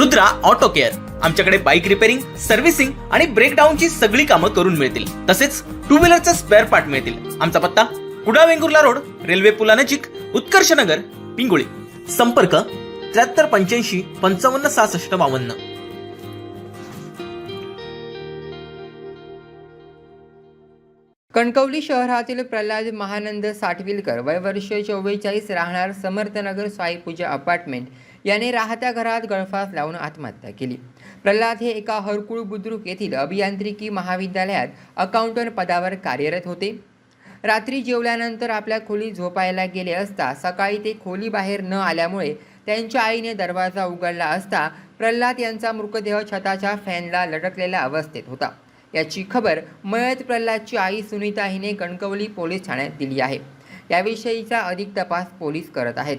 Rudra auto care. आमच्याकडे bike repairing servicing आणि ब्रेकडाऊनची सगळी कामं करून मिळतील. तसेच टू व्हीलरचे स्पेअर पार्ट मिळतील. आमचा पत्ता कुडा वेंगुर्ला रोड रेल्वे पुलानजीक उत्कर्ष नगर पिंगुळी. संपर्क त्र्याहत्तर पंच्याऐंशी पंचावन्न सहासष्ट बावन्न. कणकवली शहरातील प्रल्हाद महानंद साठविलकर वय वर्ष चव्वेचाळीस राहणार समर्थनगर साईपूजा अपार्टमेंट. याने राहत्या घरात गळफास लावून आत्महत्या केली. प्रल्हाद हे एका हरकुळ बुद्रुक येथील अभियांत्रिकी महाविद्यालयात अकाउंटंट पदावर कार्यरत होते. रात्री जेवल्यानंतर आपल्या खोलीत झोपायला गेले असता सकाळी ते खोलीबाहेर न आल्यामुळे त्यांच्या आईने दरवाजा उघडला असता प्रल्हाद यांचा मृतदेह छताच्या फॅनला लटकलेल्या अवस्थेत होता. याची खबर मयत प्रल्हादची आई सुनीता हिने कणकवली पोलीस ठाण्यात दिली आहे. याविषयीचा अधिक तपास पोलीस करत आहेत.